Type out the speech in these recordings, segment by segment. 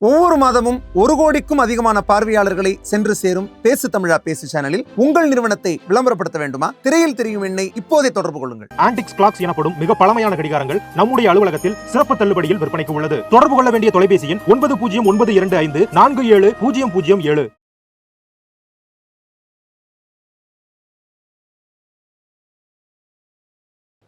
ஒவ்வொரு மாதமும் ஒரு கோடிக்கும் அதிகமான பார்வையாளர்களை சென்று சேரும் பேசு தமிழா பேசு சேனலில் உங்கள் நிறுவனத்தை விளம்பரப்படுத்த வேண்டுமா? திரையில் தெரியும் எண்ணை இப்போதே தொடர்பு கொள்ளுங்கள். ஆன்டிக்ஸ் கிளாக்ஸ் எனப்படும் மிக பழமையான கடிகாரங்கள் நம்முடைய அலுவலகத்தில் சிறப்பு தள்ளுபடியில் விற்பனைக்கு உள்ளது. தொடர்பு கொள்ள வேண்டிய தொலைபேசி எண் ஒன்பது பூஜ்ஜியம் ஒன்பது இரண்டு ஐந்து நான்கு ஏழு பூஜ்ஜியம் பூஜ்ஜியம் ஏழு.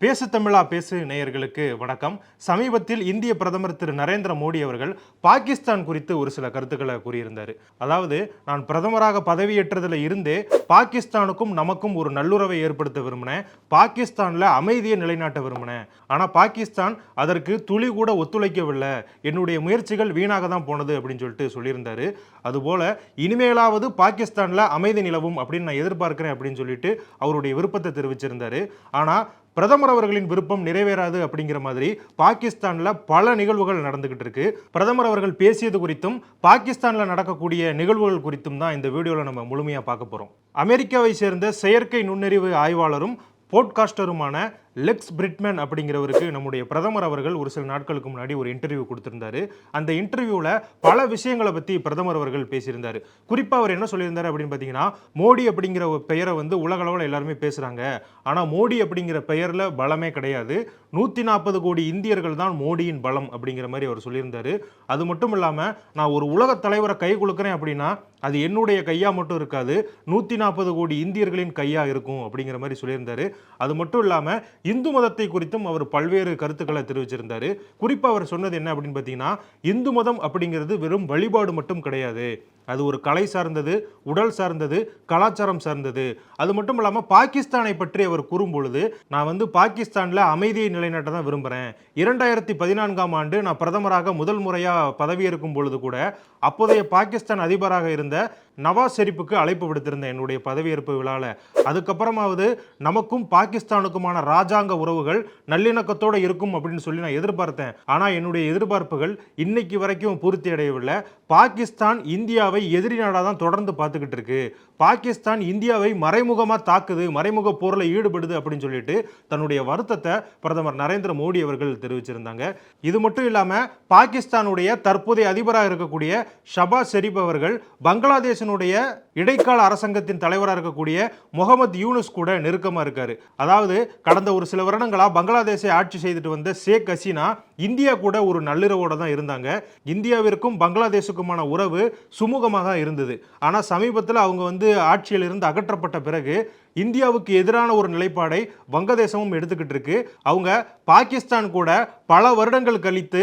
பேசு தமிழா பேசு நேயர்களுக்கு வணக்கம். சமீபத்தில் இந்திய பிரதமர் திரு. நரேந்திர மோடி அவர்கள் பாகிஸ்தான் குறித்து ஒரு சில கருத்துக்களை கூறியிருந்தார். அதாவது நான் பிரதமராக பதவியேற்றதில் இருந்தே பாகிஸ்தானுக்கும் நமக்கும் ஒரு நல்லுறவை ஏற்படுத்த விரும்பினேன். பாகிஸ்தானில் அமைதியை நிலைநாட்ட விரும்பினேன். ஆனால் பாகிஸ்தான் அதற்கு துளி கூட ஒத்துழைக்கவில்லை. என்னுடைய முயற்சிகள் வீணாக தான் போனது அப்படின்னு சொல்லிட்டு சொல்லியிருந்தார். அதுபோல இனிமேலாவது பாகிஸ்தானில் அமைதி நிலவும் அப்படின்னு நான் எதிர்பார்க்கிறேன் அப்படின்னு சொல்லிட்டு அவருடைய விருப்பத்தை தெரிவிச்சிருந்தார். ஆனால் பிரதமர் அவர்களின் விருப்பம் நிறைவேறாது அப்படிங்கிற மாதிரி பாகிஸ்தானில் பல நிகழ்வுகள் நடந்துகிட்டு இருக்கு. பிரதமர் அவர்கள் பேசியது குறித்தும் பாகிஸ்தானில் நடக்கக்கூடிய நிகழ்வுகள் குறித்தும் தான் இந்த வீடியோவில் நம்ம முழுமையாக பார்க்க போகிறோம் அமெரிக்காவை சேர்ந்த செயற்கை நுண்ணறிவு ஆய்வாளரும் போட்காஸ்டருமான லெக்ஸ் பிரிட்மேன் அப்படிங்கிறவருக்கு நம்முடைய பிரதமர் அவர்கள் ஒரு சில நாட்களுக்கு முன்னாடி ஒரு இன்டர்வியூ கொடுத்திருந்தாரு. அந்த இன்டர்வியூவில் பல விஷயங்களை பற்றி பிரதமர் அவர்கள் பேசியிருந்தார். குறிப்பாக அவர் என்ன சொல்லியிருந்தார் அப்படின்னு பார்த்தீங்கன்னா மோடி அப்படிங்கிற பெயரை வந்து உலக அளவில் எல்லாருமே பேசுகிறாங்க ஆனால் மோடி அப்படிங்கிற பெயரில் பலமே கிடையாது. நூற்றி நாற்பது கோடி இந்தியர்கள் தான் மோடியின் பலம் அப்படிங்கிற மாதிரி அவர் சொல்லியிருந்தார். அது மட்டும் இல்லாமல் நான் ஒரு உலக தலைவரை கை கொடுக்குறேன் அப்படின்னா அது என்னுடைய கையாக மட்டும் இருக்காது. நூற்றி நாற்பது கோடி இந்தியர்களின் கையாக இருக்கும் அப்படிங்கிற மாதிரி சொல்லியிருந்தார். அது மட்டும் இல்லாமல் இந்து மதத்தை குறித்தும் அவர் பல்வேறு கருத்துக்களை தெரிவிச்சிருந்தார். குறிப்பாக அவர் சொன்னது என்ன அப்படின்னு பார்த்தீங்கன்னா இந்து மதம் அப்படிங்கிறது வெறும் வழிபாடு மட்டும் கிடையாது. அது ஒரு கலை சார்ந்தது உடல் சார்ந்தது கலாச்சாரம் சார்ந்தது. அது மட்டும் இல்லாமல் பாகிஸ்தானை பற்றி அவர் கூறும்பொழுது நான் வந்து பாகிஸ்தானில் அமைதியை நிலைநாட்ட தான் விரும்புகிறேன் இரண்டாயிரத்தி பதினான்காம் ஆண்டு நான் பிரதமராக முதல் முறையாக பதவியேற்கும் பொழுது கூட அப்போதைய பாகிஸ்தான் அதிபராக இருந்த நவாஸ் ஷெரீப்புக்கு அழைப்பு விடுத்திருந்தேன் என்னுடைய பதவியேற்பு விழாவில் அதுக்கப்புறமாவது நமக்கும் பாகிஸ்தானுக்குமான ராஜாங்க உறவுகள் நல்லிணக்கத்தோடு இருக்கும் அப்படின்னு சொல்லி நான் எதிர்பார்த்தேன். ஆனால் என்னுடைய எதிர்பார்ப்புகள் இன்னைக்கு வரைக்கும் பூர்த்தி அடையவில்லை பாகிஸ்தான் இந்தியாவை இந்தியாவை எதிரி நாடாக தான் தொடர்ந்து பார்த்துக்கிட்டு இருக்கு. பாகிஸ்தான் இந்தியாவை மறைமுகமாக தாக்குது மறைமுக போரில் ஈடுபடுது அப்படின்னு சொல்லிட்டு தன்னுடைய வருத்தத்தை பிரதமர் நரேந்திர மோடி அவர்கள் தெரிவிச்சிருந்தாங்க. இது மட்டும் இல்லாமல் பாகிஸ்தானுடைய தற்போதைய அதிபராக இருக்கக்கூடிய ஷபாஸ் ஷெரீப் அவர்கள் பங்களாதேஷனுடைய இடைக்கால அரசாங்கத்தின் தலைவராக இருக்கக்கூடிய முகமது யூனுஸ் கூட நெருக்கமாக இருக்காரு. அதாவது கடந்த ஒரு சில வருடங்களாக பங்களாதேஷை ஆட்சி செய்துட்டு வந்த ஷேக் ஹசீனா இந்தியா கூட ஒரு நள்ளிரவோட தான் இருந்தாங்க. இந்தியாவிற்கும் பங்களாதேஷுக்குமான உறவு சுமூக சுமூகமாக இருந்தது. ஆனால் சமீபத்தில் அவங்க வந்து ஆட்சியில் இருந்து அகற்றப்பட்ட பிறகு இந்தியாவுக்கு எதிரான ஒரு நிலைப்பாடை வங்கதேசமும் எடுத்துக்கிட்டு இருக்கு. அவங்க பாகிஸ்தான் கூட பல வருடங்கள் கழித்து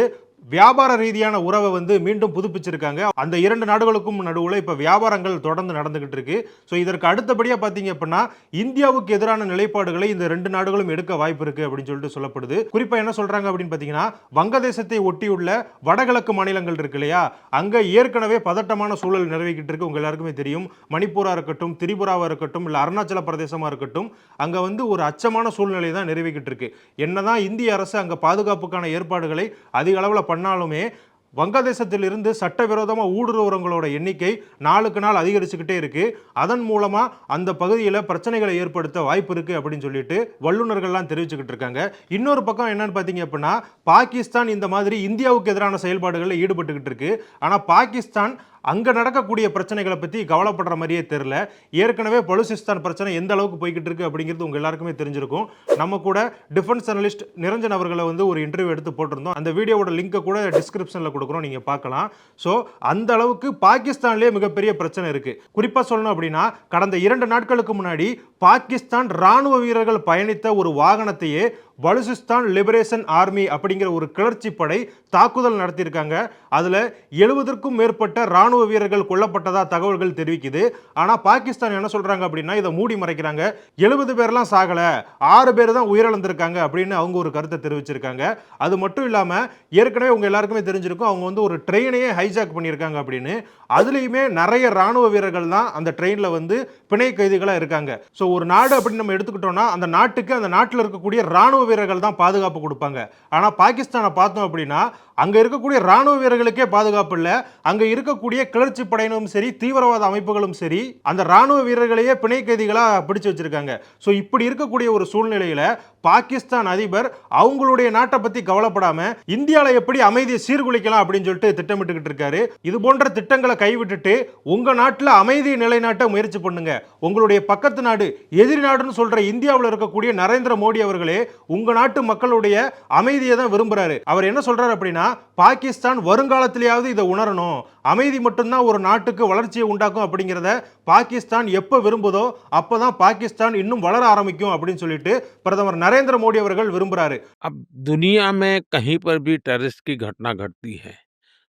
வியாபார ரீதியான உறவை வந்து மீண்டும் புதுப்பிச்சிருக்காங்க. அந்த இரண்டு நாடுகளுக்கும் நடுவில் இப்போ வியாபாரங்கள் தொடர்ந்து நடந்துகிட்டு இருக்கு. ஸோ இதற்கு அடுத்தபடியாக பார்த்தீங்க அப்படின்னா இந்தியாவுக்கு எதிரான நிலைப்பாடுகளை இந்த ரெண்டு நாடுகளும் எடுக்க வாய்ப்பு இருக்கு அப்படின்னு சொல்லிட்டு சொல்லப்படுது. குறிப்பாக என்ன சொல்றாங்க அப்படின்னு பார்த்தீங்கன்னா வங்கதேசத்தை ஒட்டியுள்ள வடகிழக்கு மாநிலங்கள் இருக்கு இல்லையா? அங்கே ஏற்கனவே பதட்டமான சூழல் நிலவிக்கிட்டு இருக்கு. உங்க எல்லாருக்குமே தெரியும். மணிப்பூரா இருக்கட்டும் திரிபுராவாக இருக்கட்டும் இல்லை அருணாச்சல பிரதேசமாக இருக்கட்டும் அங்கே வந்து ஒரு அச்சமான சூழ்நிலை தான் நிலவிக்கிட்டு இருக்கு. என்னதான் இந்திய அரசு அங்கே பாதுகாப்புக்கான ஏற்பாடுகளை அதிக அளவில் பண்ணாலுமே வங்கதேசத்திலிருந்து சட்டவிரோதமாக ஊடுருவுறவங்களோட எண்ணிக்கை நாளுக்கு நாள் அதிகரிச்சுக்கிட்டே இருக்குது அதன் மூலமாக அந்த பகுதியில் பிரச்சனைகளை ஏற்படுத்த வாய்ப்பு இருக்குது அப்படின்னு சொல்லிட்டு வல்லுநர்கள்லாம் தெரிவிச்சுக்கிட்டு இருக்காங்க. இன்னொரு பக்கம் என்னன்னு பார்த்தீங்க அப்படின்னா பாகிஸ்தான் இந்த மாதிரி இந்தியாவுக்கு எதிரான செயல்பாடுகளில் ஈடுபட்டுக்கிட்டு இருக்கு. ஆனால் பாகிஸ்தான் அங்கே நடக்கக்கூடிய பிரச்சனைகளை பற்றி கவலைப்படுற மாதிரியே தெரில ஏற்கனவே பலுசிஸ்தான் பிரச்சனை எந்த அளவுக்கு போய்கிட்டு இருக்கு அப்படிங்கிறது உங்கள் எல்லாருக்குமே தெரிஞ்சிருக்கும். நம்ம கூட டிஃபென்ஸ் அனலிஸ்ட் நிரஞ்சன் அவர்களை வந்து ஒரு இன்டர்வியூ எடுத்து போட்டிருந்தோம். அந்த வீடியோவோட லிங்கை கூட டிஸ்கிரிப்ஷனில் கொடுக்குறோம். நீங்கள் பார்க்கலாம். ஸோ அந்த அளவுக்கு பாகிஸ்தான்லேயே மிகப்பெரிய பிரச்சனை இருக்குது குறிப்பாக சொல்லணும் அப்படின்னா கடந்த இரண்டு நாட்களுக்கு முன்னாடி பாகிஸ்தான் ராணுவ வீரர்கள் பயணித்த ஒரு வாகனத்தையே பலுசிஸ்தான் லிபரேஷன் ஆர்மி அப்படிங்கிற ஒரு கிளர்ச்சி படை தாக்குதல் நடத்தியிருக்காங்க. அதில் எழுபதற்கும் மேற்பட்ட ராணுவ வீரர்கள் கொல்லப்பட்டதா தகவல்கள் தெரிவிக்குது. ஆனால் பாகிஸ்தான் என்ன சொல்கிறாங்க அப்படின்னா இதை மூடி மறைக்கிறாங்க. எழுபது பேர்லாம் சாகலை. ஆறு பேர் தான் உயிரிழந்திருக்காங்க அப்படின்னு அவங்க ஒரு கருத்தை தெரிவிச்சிருக்காங்க. அது மட்டும் இல்லாமல் ஏற்கனவே உங்கள் எல்லாருக்குமே தெரிஞ்சிருக்கும் அவங்க வந்து ஒரு ட்ரெயினையே ஹைஜாக் பண்ணியிருக்காங்க அப்படின்னு. அதுலேயுமே நிறைய ராணுவ வீரர்கள் தான் அந்த ட்ரெயினில் வந்து பிணை கைதிகளாக இருக்காங்க. ஸோ ஒரு நாடு அப்படின்னு நம்ம எடுத்துக்கிட்டோம்னா அந்த நாட்டுக்கு அந்த நாட்டில் இருக்கக்கூடிய ராணுவ வீரர்கள் தான் பாதுகாப்பு கொடுப்பாங்க. ஆனால் பாகிஸ்தானை பார்த்தோம் அப்படின்னா அங்கே இருக்கக்கூடிய ராணுவ வீரர்களுக்கே பாதுகாப்பு இல்லை. அங்கே இருக்கக்கூடிய கிளர்ச்சி படையினரும் சரி தீவிரவாத அமைப்புகளும் சரி அந்த ராணுவ வீரர்களையே பிணை கைதிகளாக பிடிச்சு வச்சிருக்காங்க. ஸோ இப்படி இருக்கக்கூடிய ஒரு சூழ்நிலையில் பாகிஸ்தான் அதிபர் அவங்களுடைய நாட்டை பற்றி கவலைப்படாமல் இந்தியாவில் எப்படி அமைதியை சீர்குலைக்கலாம் அப்படின்னு சொல்லிட்டு திட்டமிட்டுக்கிட்டு இருக்காரு. இது போன்ற திட்டங்களை கைவிட்டுட்டு உங்கள் நாட்டில் அமைதியை நிலைநாட்ட முயற்சி பண்ணுங்க. உங்களுடைய பக்கத்து நாடு எதிரி நாடுன்னு சொல்ற இந்தியாவில் இருக்கக்கூடிய நரேந்திர மோடி அவர்களே உங்கள் நாட்டு மக்களுடைய அமைதியை தான் விரும்புகிறாரு அவர் என்ன சொல்கிறார் அப்படின்னா பாகிஸ்தான் வருங்காலத்திலேயாவது இதை உணரணும் அமைதி மட்டும்தான் ஒரு நாட்டுக்கு வளர்ச்சியை உண்டாக்கும் அப்படிங்கிறத பாகிஸ்தான் எப்போ விரும்புதோ அப்பதான் பாகிஸ்தான் இன்னும் வளர ஆரம்பிக்கும் அப்படின்னு சொல்லிட்டு பிரதமர் நரேந்திர மோடி அவர்கள் விரும்புறாரு अब दुनिया में कहीं पर भी टेररिस्ट की घटना घटती है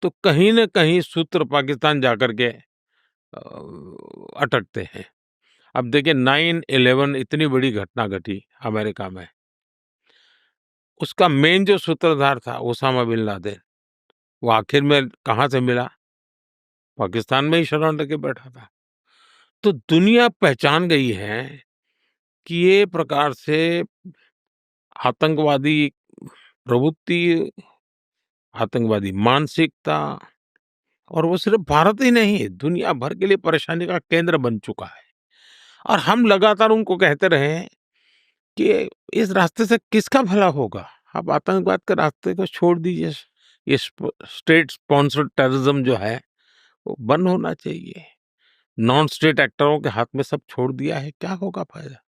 तो कहीं न कहीं सूत्र पाकिस्तान जाकर के अ, अटकते हैं अब देखिए नाइन इलेवन इतनी बड़ी घटना घटी अमेरिका में उसका मेन जो सूत्रधार था, ओसामा बिन लादेन, वो आखिर में कहाँ से मिला? पाकिस्तान में ही शरण लेके बैठा था। तो दुनिया पहचान गई है कि ये प्रकार से आतंकवादी प्रवृत्ति, आतंकवादी मानसिकता और वो सिर्फ़ भारत ही नहीं, दुनिया भर के लिए परेशानी का केंद्र बन चुका है। और हम लगातार उनको कहते रहे हैं कि इस रास्ते से किसका भला होगा? आप आतंकवाद के रास्ते को छोड़ दीजिए। ये स्टेट स्पॉन्सर्ड टेररिज्म जो है, वो बंद होना चाहिए। नॉन स्टेट एक्टरों के हाथ में सब छोड़ दिया है, क्या होगा फ़ायदा?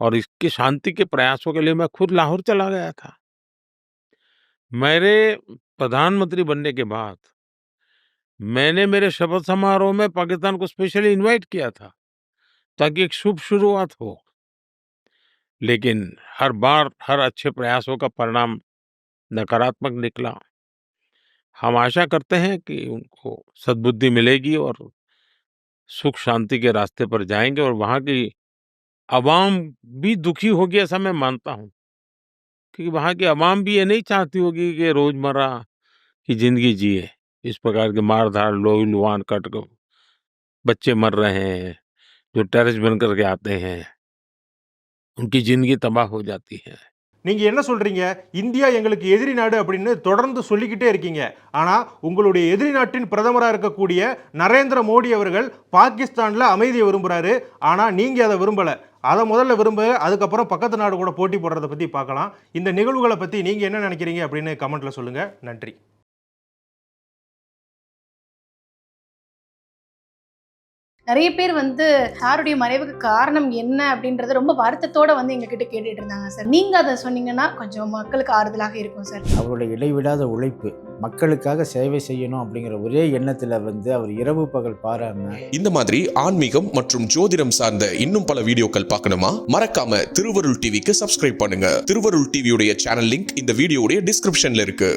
और इसकी शांति के प्रयासों के लिए मैं खुद लाहौर चला गया था। मेरे प्रधानमंत्री बनने के बाद, मैंने मेरे शपथ समारोह में पाकिस्तान को स्पेशली इनवाइट किया था, ताकि एक शुभ शुरुआत हो। लेकिन हर बार हर अच्छे प्रयासों का परिणाम नकारात्मक निकला। हम आशा करते हैं कि उनको सद्बुद्धि मिलेगी और सुख शांति के रास्ते पर जाएँगे और वहाँ की आवाम भी दुखी होगी ऐसा मैं मानता हूँ। क्योंकि वहाँ की आवाम भी ये नहीं चाहती होगी कि रोज़मर्रा की ज़िंदगी जिए। इस प्रकार के मारधाड़ लोही लुहान कट बच्चे मर रहे हैं, जो टेररिस्ट बन करके आते हैं। उनकी जिंदगी तबाह हो जाती है நீங்க என்ன சொல்றீங்க இந்தியா எங்களுக்கு எதிரி நாடு அப்படின்னு தொடர்ந்து சொல்லிக்கிட்டே இருக்கீங்க ஆனா உங்களுடைய எதிரி நாட்டின் பிரதமராக இருக்கக்கூடிய நரேந்திர மோடி அவர்கள் பாகிஸ்தான்ல அமைதியை விரும்புறாரு ஆனா நீங்க அதை விரும்பல அதை முதல்ல விரும்ப அதுக்கப்புறம் பக்கத்து நாடு கூட போட்டி போடுறத பத்தி பார்க்கலாம் இந்த நிகழ்வுகளை பத்தி நீங்க என்ன நினைக்கிறீங்க அப்படின்னு கமெண்ட்ல சொல்லுங்க நன்றி நிறைய பேர் வந்து சாருடைய மறைவுக்கு காரணம் என்ன அப்படின்றத ரொம்ப வருத்தத்தோட வந்து எங்ககிட்ட கேட்டுட்டு இருந்தாங்க சார். நீங்க அதை சொன்னீங்கன்னா கொஞ்சம் மக்களுக்கு ஆறுதலாக இருக்கும் சார். அவருடைய இடைவிடாத உழைப்பு மக்களுக்காக சேவை செய்யணும் அப்படிங்கிற ஒரே எண்ணத்தில் வந்து அவர் இரவு பகல் பாராம இந்த மாதிரி ஆன்மீகம் மற்றும் ஜோதிடம் சார்ந்த இன்னும் பல வீடியோக்கள் பார்க்கணுமா? மறக்காம திருவருள் டிவிக்கு சப்ஸ்கிரைப் பண்ணுங்க. திருவருள் டிவியுடைய சேனல் லிங்க் இந்த வீடியோடைய டிஸ்கிரிப்ஷன்ல இருக்கு.